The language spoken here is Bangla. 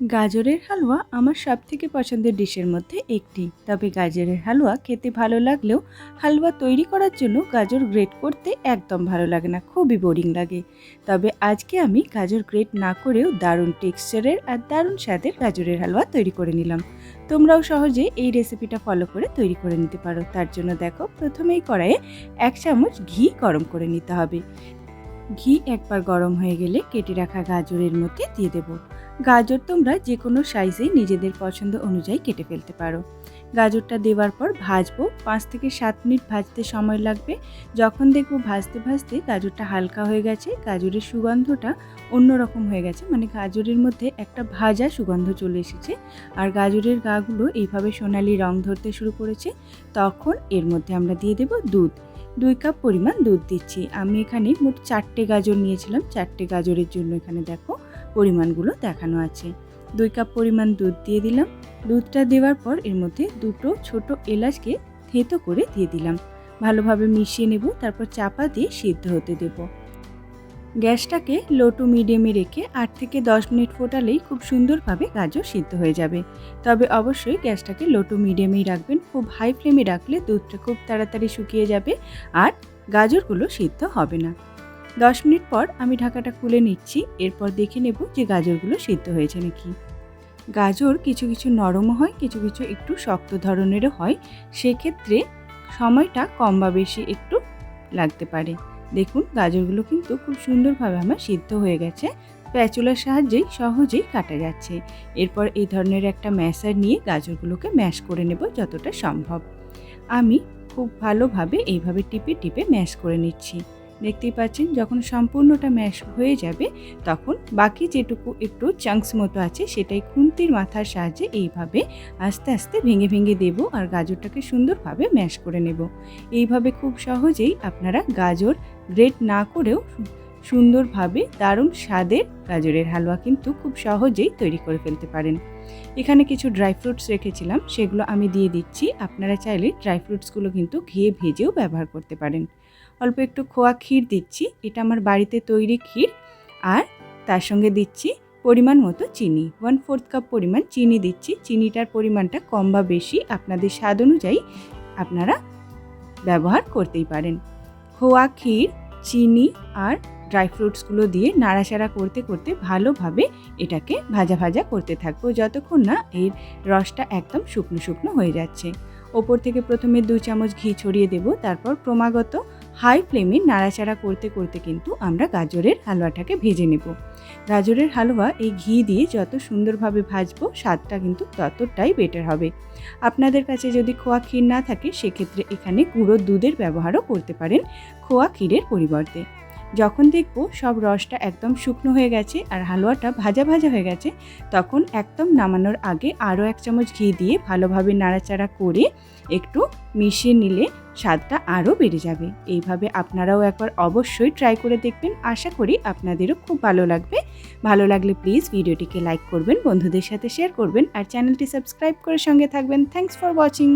গাজরের হালুয়া আমার সব থেকে পছন্দের ডিশের মধ্যে একটি। তবে গাজরের হালুয়া খেতে ভালো লাগলেও হালুয়া তৈরি করার জন্য গাজর গ্রেট করতে একদম ভালো লাগে না, খুবই বোরিং লাগে। তবে আজকে আমি গাজর গ্রেট না করেও দারুণ টেক্সচারের আর দারুণ স্বাদের গাজরের হালুয়া তৈরি করে নিলাম। তোমরাও সহজে এই রেসিপিটা ফলো করে তৈরি করে নিতে পারো। তার জন্য দেখো প্রথমেই কড়াইয়ে এক চামচ ঘি গরম করে নিতে হবে। ঘি একবার গরম হয়ে গেলে কেটে রাখা গাজরের মধ্যে দিয়ে দেবো। গাজর তোমরা যে কোনো সাইজে নিজেদের পছন্দ অনুযায়ী কেটে ফেলতে পারো। গাজরটা দেওয়ার পর ভাজবো। পাঁচ থেকে সাত মিনিট ভাজতে সময় লাগবে। যখন দেখব ভাজতে ভাজতে গাজরটা হালকা হয়ে গেছে, গাজরের সুগন্ধটা অন্যরকম হয়ে গেছে মানে গাজরের মধ্যে একটা ভাজা সুগন্ধ চলে এসেছে। আর গাজরের গাগুলো এইভাবে সোনালি রং ধরতে শুরু করেছে, তখন এর মধ্যে আমরা দিয়ে দেব দুধ। দুই কাপ পরিমাণ দুধ দিচ্ছি। আমি এখানে মোট চারটে গাজর নিয়েছিলাম। চারটে গাজরের জন্য এখানে দেখো পরিমাণগুলো দেখানো আছে। দুই কাপ পরিমাণ দুধ দিয়ে দিলাম। দুধটা দেওয়ার পর এর মধ্যে দুটো ছোট এলাচকে থেঁতো করে দিয়ে দিলাম। ভালোভাবে মিশিয়ে নেব, তারপর চাপা দিয়ে সিদ্ধ হতে দেব। গ্যাসটাকে লো টু মিডিয়ামে রেখে আট থেকে দশ মিনিট ফোটালেই খুব সুন্দরভাবে গাজর সিদ্ধ হয়ে যাবে। তবে অবশ্যই গ্যাসটাকে লো টু মিডিয়ামেই রাখবেন। খুব হাই ফ্লেমে রাখলে দুধটা খুব তাড়াতাড়ি শুকিয়ে যাবে আর গাজরগুলো সিদ্ধ হবে না। দশ মিনিট পর আমি ঢাকাটা খুলে নিচ্ছি, এরপর দেখে নেব যে গাজরগুলো সিদ্ধ হয়েছে নাকি। গাজর কিছু কিছু নরমও হয়, কিছু কিছু একটু শক্ত ধরনেরও হয়, সেক্ষেত্রে সময়টা কম বা বেশি একটু লাগতে পারে। দেখুন, গাজরগুলো কিন্তু খুব সুন্দরভাবে আমার সিদ্ধ হয়ে গেছে। প্যাচুলার সাহায্যেই সহজেই কাটা যাচ্ছে। এরপর এই ধরনের একটা ম্যাশার নিয়ে গাজরগুলোকে ম্যাশ করে নেব যতটা সম্ভব। আমি খুব ভালোভাবে এইভাবে টিপে টিপে ম্যাশ করে নিচ্ছি। দেখতেই পাচ্ছেন, যখন সম্পূর্ণটা ম্যাশ হয়ে যাবে, তখন বাকি যেটুকু একটু চাংস মতো আছে, সেটাই খুন্তির মাথার সাহায্যে এইভাবে আস্তে আস্তে ভেঙে ভেঙে দেব আর গাজরটাকে সুন্দরভাবে ম্যাশ করে নেব। এইভাবে খুব সহজেই আপনারা গাজর গ্রেট না করেও সুন্দরভাবে দারুণ স্বাদের গাজরের হালুয়া কিন্তু খুব সহজেই তৈরি করে ফেলতে পারেন। এখানে কিছু ড্রাই ফ্রুটস রেখেছিলাম, সেগুলো আমি দিয়ে দিচ্ছি। আপনারা চাইলে ড্রাই ফ্রুটসগুলো কিন্তু ঘিয়ে ভেজেও ব্যবহার করতে পারেন। অল্প একটু খোয়া ক্ষীর দিচ্ছি, এটা আমার বাড়িতে তৈরি ক্ষীর। আর তার সঙ্গে দিচ্ছি পরিমাণ মতো চিনি ওয়ান ফোর্থ কাপ পরিমাণ চিনি দিচ্ছি। চিনিটার পরিমাণটা কম বা বেশি আপনাদের স্বাদ অনুযায়ী আপনারা ব্যবহার করতেই পারেন। খোয়া ক্ষীর, চিনি আর ড্রাই ফ্রুটসগুলো দিয়ে নাড়াচাড়া করতে করতে ভালোভাবে এটাকে ভাজা ভাজা করতে থাকব। যতক্ষণ না এর রসটা একদম শুকনো শুকনো হয়ে যাচ্ছে। ওপর থেকে প্রথমে দু চামচ ঘি ছড়িয়ে দেব। তারপর ক্রমাগত হাই ফ্লেমে নাড়াচাড়া করতে করতে কিন্তু আমরা গাজরের হালুয়াটাকে ভেজে নেব। গাজরের হালুয়া এই ঘি দিয়ে যত সুন্দরভাবে ভাজবো স্বাদটা কিন্তু ততটাই বেটার হবে। আপনাদের কাছে যদি খোয়া ক্ষীর না থাকে, সেক্ষেত্রে এখানে গুঁড়ো দুধের ব্যবহারও করতে পারেন খোয়া ক্ষীরের পরিবর্তে। যখন দেখব সব রসটা একদম শুকনো হয়ে গেছে আর হালুয়াটা ভাজা ভাজা হয়ে গেছে, তখন একদম নামানোর আগে আরও এক চামচ ঘি দিয়ে ভালোভাবে নাড়াচাড়া করে একটু মিশিয়ে নিলে স্বাদটা আরও বেড়ে যাবে। এইভাবে আপনারাও একবার অবশ্যই ট্রাই করে দেখবেন। আশা করি আপনাদেরও খুব ভালো লাগবে। ভালো লাগলে প্লিজ ভিডিওটিকে লাইক করবেন, বন্ধুদের সাথে শেয়ার করবেন আর চ্যানেলটি সাবস্ক্রাইব করে সঙ্গে থাকবেন। Thanks for watching